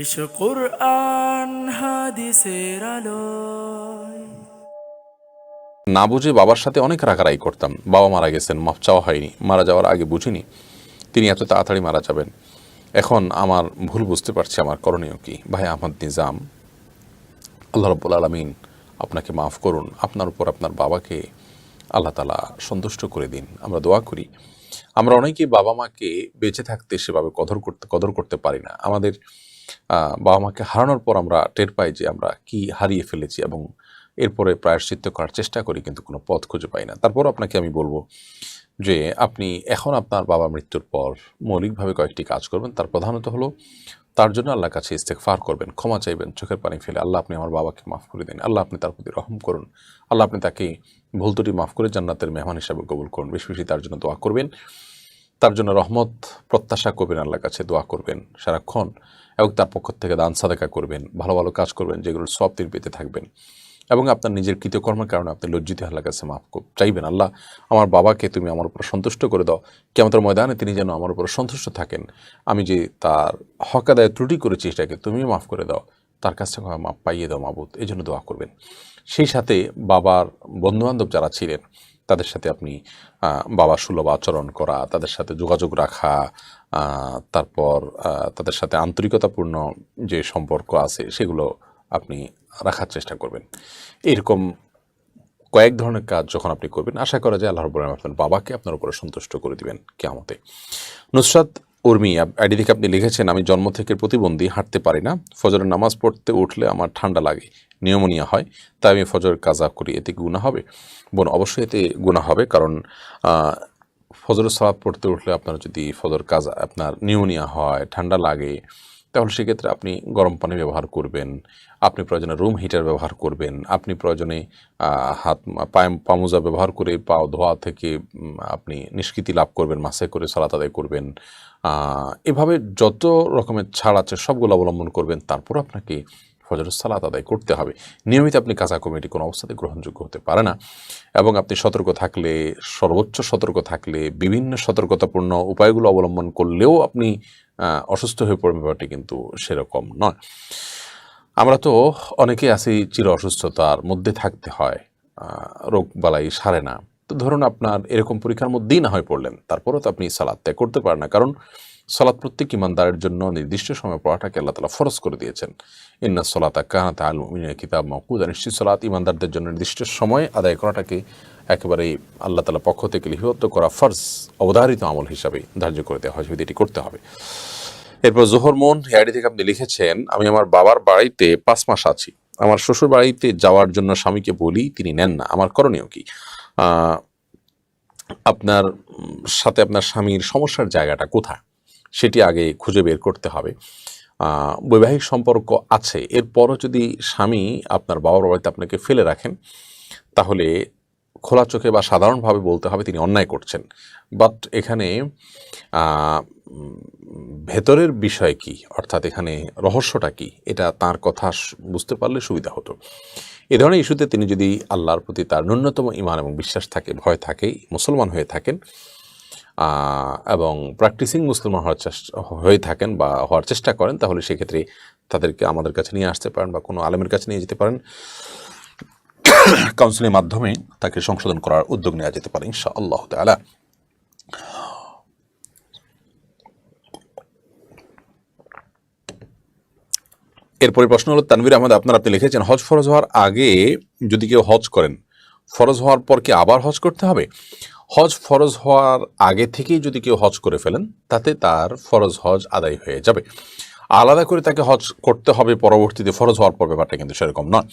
এসো কোরআন হাদিসের আলোয়। না বুঝে বাবার সাথে অনেক রাগারাই করতাম। বাবা মারা গেছেন, মাফ চাওয়া হয়নি। মারা যাওয়ার আগে বুঝিনি। তিনি এত তাড়াতাড়ি মারা যাবেন। এখন আমার ভুল বুঝতে পারছি, আমার করণীয় কি। ভাই আহমদ নিজাম, আল্লাহ রব্বুল আলমিন আপনাকে মাফ করুন। আপনার উপর আপনার বাবাকে আল্লাহ তালা সন্তুষ্ট করে দিন। আমরা দোয়া করি। আমরা অনেকেই বাবা মাকে বেঁচে থাকতে সেভাবে কদর করতে কদর করতে পারি না। আমাদের বাবা মাকে হারানোর পর আমরা টের পাই যে আমরা কি হারিয়ে ফেলেছি এবং এরপরে প্রায়শ্চিত্ত করার চেষ্টা করি, কিন্তু কোনো পথ খুঁজে পাই না। তারপর আপনাকে আমি বলব যে আপনি এখন আপনার বাবা মৃত্যুর পর মৌলিকভাবে কয়েকটি কাজ করবেন। তার প্রধানত হলো, তার জন্য আল্লাহর কাছে ইস্তেকফার করবেন, ক্ষমা চাইবেন, চোখের পানি ফেলে আল্লাহ আপনি আমার বাবাকে মাফ করে দিন। আল্লাহ আপনি তার প্রতি রহম করুন। আল্লাহ আপনি তাকে ভুল মাফ করে জান্নাতের মেহমান হিসাবে কবুল করুন। বেশি বেশি তার জন্য দোয়া করবেন। তার জন্য রহমত, প্রত্যাশা করবেন আল্লাহর কাছে, দোয়া করবেন সারাক্ষণ এবং তার পক্ষ থেকে দান, সাদাকা করবেন, ভালো ভালো কাজ করবেন যেগুলোর সব তিনি পেতে থাকবেন। এবং আপনার নিজের কৃতকর্মের কারণে আপনি লজ্জিত আল্লাহর কাছে মাফ চাইবেন, আল্লাহ আমার বাবাকে তুমি আমার উপর সন্তুষ্ট করে দাও। কেমন ময়দানে তিনি যেন আমার উপর সন্তুষ্ট থাকেন। আমি যে তার হক আদায় ত্রুটি করেছি সেটাকে তুমি মাফ করে দাও। তার কাছ থেকে মাপ পাইয়ে দাও মাবুদ এই জন্য দোয়া করবেন। সেই সাথে বাবার বন্ধুবান্ধব যারা ছিলেন তাদের সাথে আপনি বাবা সুলভ আচরণ করা, তাদের সাথে যোগাযোগ রাখা তারপর তাদের সাথে আন্তরিকতাপূর্ণ যে সম্পর্ক আছে সেগুলো আপনি রাখার চেষ্টা করবেন। এরকম কয়েক ধরনের কাজ যখন আপনি করবেন, আশা করা যায় আল্লাহর আপনার বাবাকে আপনার উপরে সন্তুষ্ট করে দিবেন কেমতে নুসরাত উর্মি আইডি থেকে আপনি লিখেছেন, আমি জন্ম থেকে প্রতিবন্ধী, হাঁটতে পারি না। ফজরের নামাজ পড়তে উঠলে আমার ঠান্ডা লাগে, নিউমোনিয়া হয়, তাই আমি ফজরের কাজা করি, এতে গুণা হবে? বোন, অবশ্যই এতে গুণা হবে, কারণ ফজরের সালাদ পড়তে উঠলে আপনার যদি ফজর কাজা, আপনার নিউমোনিয়া হয়, ঠান্ডা লাগে তাহলে সেক্ষেত্রে আপনি গরম পানি ব্যবহার করবেন, আপনি প্রয়োজনে রুম হিটার ব্যবহার করবেন, আপনি প্রয়োজনে হাত, পায়ে, পামুজা ব্যবহার করে পাও ধোয়া থেকে আপনি নিষ্কৃতি লাভ করবেন, মাসে করে সালাত আদায় করবেন। এভাবে যত রকমের ছাড় আছে সবগুলো অবলম্বন করবেন, তারপর আপনাকে ফজরের সালাত আদায় করতে হবে। নিয়মিত আপনি কাঁচা কমিটি কোনো অবস্থাতে গ্রহণযোগ্য হতে পারে না। এবং আপনি সতর্ক থাকলে, সর্বোচ্চ সতর্ক থাকলে, বিভিন্ন সতর্কতাপূর্ণ উপায়গুলো অবলম্বন করলেও আপনি অসুস্থ হয়ে পড়বেন, ব্যাপারটি কিন্তু সেরকম নয়। আমরা তো অনেকে আছি চির অসুস্থতার মধ্যে থাকতে হয় রোগ বালাই সারে না। তো ধরুন আপনার এরকম পরীক্ষার মধ্যেই না হয়ে পড়লেন, তারপরেও তো আপনি সালাদ ত্যাগ করতে পারেন না। কারণ সালাদ প্রত্যেক ইমানদারের জন্য নির্দিষ্ট সময় পড়াটাকে আল্লাহ তালা ফরজ করে দিয়েছেন। ইন্না সলাতা কানাত আল কিতাব মকুদা নিশ্চিত সলাত ইমানদারদের জন্য নির্দিষ্ট সময় আদায় করাটাকে একেবারে আল্লাহ তালা পক্ষ থেকে লিপিবদ্ধ করা ফরজ, অবধারিত আমল হিসাবে ধার্য করে দেওয়া হয়, যদি এটি করতে হবে। এরপর জোহর মন হেয়ারি থেকে আপনি লিখেছেন, আমি আমার বাবার বাড়িতে পাঁচ মাস আছি। আমার শ্বশুর বাড়িতে যাওয়ার জন্য স্বামীকে বলি, তিনি নেন না। আমার করণীয় কি? আপনার সাথে আপনার স্বামীর সমস্যার জায়গাটা কোথায়? সেটি আগে খুঁজে বের করতে হবে। বৈবাহিক সম্পর্ক আছে। এরপরও যদি স্বামী আপনার বাবার বাড়িতে আপনাকে ফেলে রাখেন, তাহলে খোলা চোখে বা সাধারণভাবে বলতে হবে তিনি অন্যায় করছেন। বাট এখানে ভেতরের বিষয় কি? অর্থাৎ এখানে রহস্যটা কি? এটা তার কথা বুঝতে পারলে সুবিধা হতো। এ ধরনের ইস্যুতে তিনি যদি আল্লাহর প্রতি তার ন্যূনতম ইমান এবং বিশ্বাস থাকে, ভয় থাকে, মুসলমান হয়ে থাকেন এবং প্র্যাকটিসিং মুসলমান হওয়ার চেষ্টা, হয়ে থাকেন বা হওয়ার চেষ্টা করেন, তাহলে সেক্ষেত্রে তাদেরকে আমাদের কাছে নিয়ে আসতে পারেন বা কোনো আলেমের কাছে নিয়ে যেতে পারেন। কাউন্সিলের মাধ্যমে তাকে সংশোধন করার উদ্যোগ নেওয়া যেতে পারে ইনশা আল্লাহ তালা এরপরে প্রশ্ন হলো, তানভীর আহমদ, আপনার আপনি লিখেছেন, হজ ফরজ হওয়ার আগে যদি কেউ হজ করেন, ফরজ হওয়ার পর কি আবার হজ করতে হবে? হজ ফরজ হওয়ার আগে থেকেই যদি কেউ হজ করে ফেলেন, তাতে তার ফরজ হজ আদায় হয়ে যাবে। আলাদা করে তাকে হজ করতে হবে পরবর্তীতে, ফরজ হওয়ার পর ব্যাপারটা কিন্তু সেরকম নয়।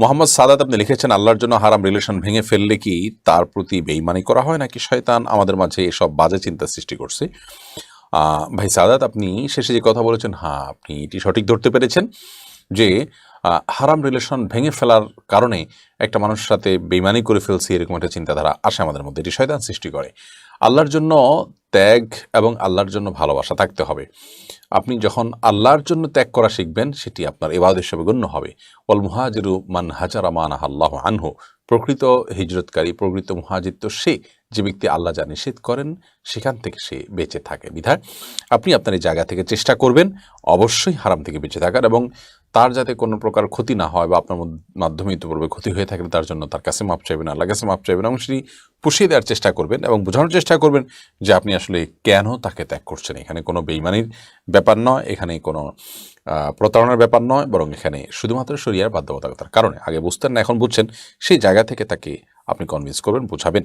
মোহাম্মদ সাদাত আপনি লিখেছেন, আল্লাহর জন্য হারাম রিলেশন ভেঙে ফেললে কি তার প্রতি বেইমানি করা হয় নাকি শয়তান আমাদের মাঝে এসব বাজে চিন্তা সৃষ্টি করছে? ভাই সাদাত, আপনি শেষে যে কথা বলেছেন হ্যাঁ আপনি এটি সঠিক ধরতে পেরেছেন যে হারাম রিলেশন ভেঙে ফেলার কারণে একটা মানুষের সাথে বেইমানি করে ফেলছি এরকম একটা চিন্তাধারা আসে আমাদের মধ্যে। এটি শয়তান সৃষ্টি করে। আল্লাহর জন্য ত্যাগ এবং আল্লাহর জন্য ভালোবাসা থাকতে হবে। আপনি যখন আল্লাহর জন্য ত্যাগ করা শিখবেন, সেটি আপনার এবাদ হিসেবে গণ্য হবে। অল মুহাজিরু মান হাজার মান আল্লাহ আনহু। প্রকৃত হিজরতকারী, প্রকৃত মুহাজির তো সে যে ব্যক্তি আল্লাহ যা নিষেধ করেন, সেখান থেকে সে বেঁচে থাকে। বিধায় আপনি আপনার এই জায়গা থেকে চেষ্টা করবেন, অবশ্যই হারাম থেকে বেঁচে থাকার এবং তার যাতে কোনো প্রকার ক্ষতি না হয় বা আপনার মধ্য- মাধ্যমে ইতিপূর্বে ক্ষতি হয়ে থাকলে তার জন্য তার কাছে মাপ চাইবেন আল্লাহ কাছে মাপ চাইবেন এবং সেটি পুষিয়ে দেওয়ার চেষ্টা করবেন এবং বোঝানোর চেষ্টা করবেন যে আপনি আসলে কেন তাকে ত্যাগ করছেন। এখানে কোনো বেইমানির ব্যাপার নয় এখানে কোনো প্রতারণার ব্যাপার নয়, বরং এখানে শুধুমাত্র শরিয়ার বাধ্যবাধকতার কারণে। আগে বুঝতেন না, এখন বুঝছেন, সেই জায়গা থেকে তাকে আপনি কনভিন্স করবেন, বোঝাবেন।